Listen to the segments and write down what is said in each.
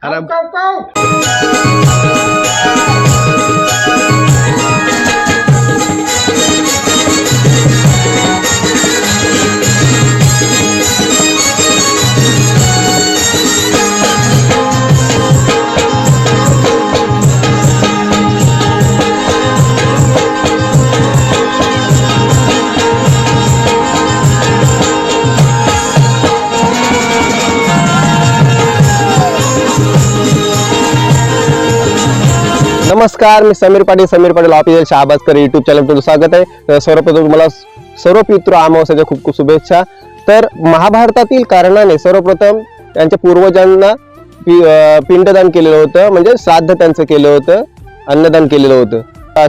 Go, go, go! नमस्कार मी Sameer Patil Sameer Patil official Shahabajkar YouTube channel तुमचं स्वागत आहे. तर सर्वप्रथम तुम्हाला सर्व पितृ अमावस्याच्या खूप खूप शुभेच्छा. तर महाभारतातील कारणाने सर्वप्रथम त्यांच्या पूर्वजांना पि- पिंडदान केलेलं होतं. म्हणजे श्राद्ध त्यांचं केलं होतं. अन्नदान केलेलं होतं.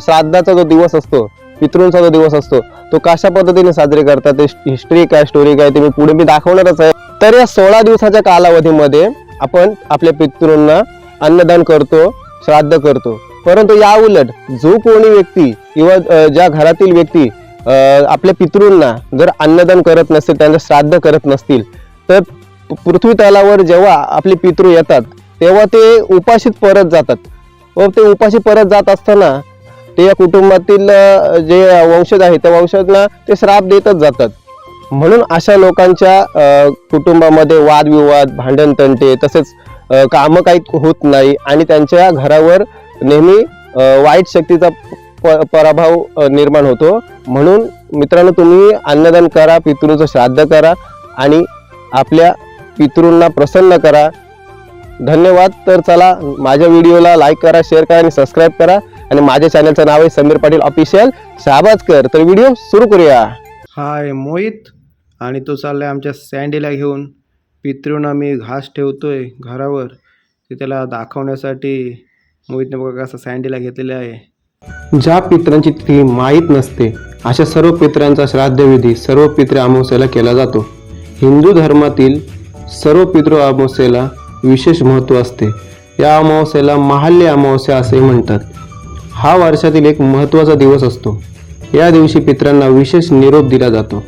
श्राद्धाचा जो दिवस असतो पितृंचा जो दिवस असतो तो कशा पद्धतीने साजरे करतात ते हिस्ट्री काय स्टोरी काय ते मी पुढे मी दाखवणारच आहे. तर या सोळा दिवसाच्या कालावधीमध्ये आपण आपल्या पितृंना अन्नदान करतो श्राद्ध करतो. परंतु या उलट जो कोणी व्यक्ती किंवा ज्या घरातील व्यक्ती आपल्या पितृंना जर अन्नदान करत नसतील त्यांचं श्राद्ध करत नसतील तर पृथ्वी तलावर जेव्हा आपले पितृ येतात तेव्हा ते उपाशीत परत जातात. व ते उपाशी परत जात असताना ते या कुटुंबातील जे वंशज आहे त्या वंशजना ते श्राप देतच जातात. म्हणून अशा लोकांच्या कुटुंबामध्ये वादविवाद भांडण तंटे तसेच कामं काही होत नाही आणि त्यांच्या घरावर नेहमी वाईट शक्तीचा प- पराभव निर्माण होतो. म्हणून मित्रांनो तुम्ही अन्नदान करा पितृचं श्राद्ध करा आणि आपल्या पितृंना प्रसन्न करा. धन्यवाद. तर चला माझ्या व्हिडिओला लाईक करा शेअर करा आणि सबस्क्राईब करा. आणि माझ्या चॅनलचं नाव आहे समीर पाटील ऑफिशियल शहाबाजकर तर व्हिडिओ सुरू करूया. हाय मोहित. आणि तो चाललाय आमच्या सँडीला घेऊन. पितृंना मी घास ठेवतोय घरावर. ते त्याला दाखवण्यासाठी मोहितने बघा कसं सँडीला घेतलेलं आहे. ज्या पित्रांची तिथी माहीत नसते अशा सर्व पित्रांचा श्राद्धविधी सर्व पितृ अमावस्येला केला जातो. हिंदू धर्मातील सर्व पितृ अमावस्येला विशेष महत्त्व असते. या अमावस्येला महाल्य अमावस्या असे म्हणतात. हा वर्षातील एक महत्त्वाचा दिवस असतो. या दिवशी पित्रांना विशेष निरोप दिला जातो.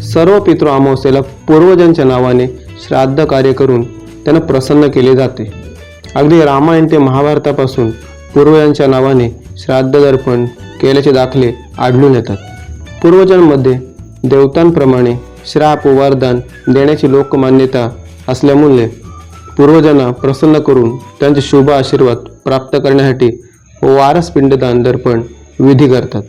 सर्व पितृ अमावस्येला पूर्वजांच्या नावाने श्राद्ध कार्य करून त्यांना प्रसन्न केले जाते. अगदी रामायण ते महाभारतापासून पूर्वजांच्या नावाने श्राद्ध दर्पण केल्याचे दाखले आढळून येतात. पूर्वजांमध्ये देवतांप्रमाणे श्राप वरदान देण्याची लोकमान्यता असल्यामुळे पूर्वजांना प्रसन्न करून त्यांचे शुभ आशीर्वाद प्राप्त करण्यासाठी वारस पिंडदान दर्पण विधी करतात.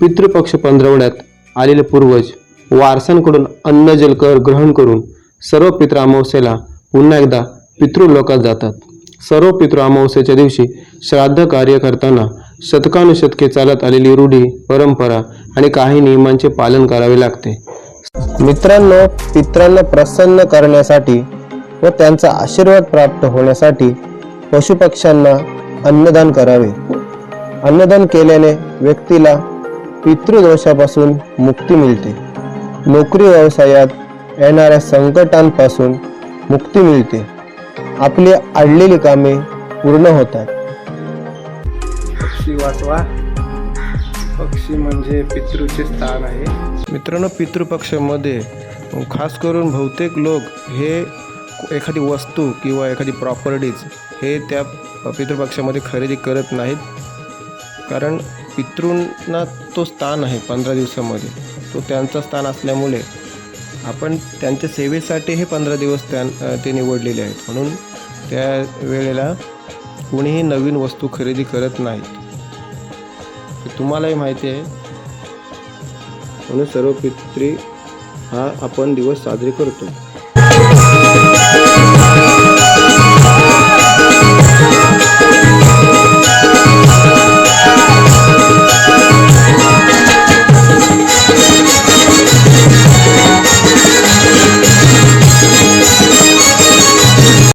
पितृपक्ष पंधरवड्यात आलेले पूर्वज वारसांकडून अन्न जलकर ग्रहण करून सर्व पितृ अमावस्येला पुन्हा एकदा पितृलोकात जातात. सर्व पितृ अमावस्येच्या दिवशी श्राद्ध कार्य करताना शतकानुशतके चालत आलेली रूढी परंपरा आणि काही नियमांचे पालन करावे लागते. मित्रांनो पित्रांना प्रसन्न करण्यासाठी व त्यांचा आशीर्वाद प्राप्त होण्यासाठी पशुपक्ष्यांना अन्नदान करावे. अन्नदान केल्याने व्यक्तीला पितृदोषापासून मुक्ती मिळते. नोकरी व्यवसायात येणाऱ्या संकटांपासून मुक्ती मिळते. आपली अडलेली कामे पूर्ण होतात. पक्षी वाचवा पक्षी म्हणजे पितृचे स्थान आहे. मित्रांनो पितृपक्षामध्ये खास करून बहुतेक लोक हे एखादी वस्तू किंवा एखादी प्रॉपर्टीज हे त्या पितृपक्षामध्ये खरेदी करत नाहीत. कारण पितृंना तो स्थान आहे पंधरा दिवसामध्ये. तो त्यांचा स्थान असल्यामुळे आपण त्यांच्या सेवेसाठी हे पंधरा दिवस त्या ते निवडलेले आहेत. म्हणून त्या वेळेला कोणीही नवीन वस्तू खरेदी करत नाहीत तुम्हालाही माहिती आहे. म्हणून सर्व पित्री हा आपण दिवस साजरे करतो.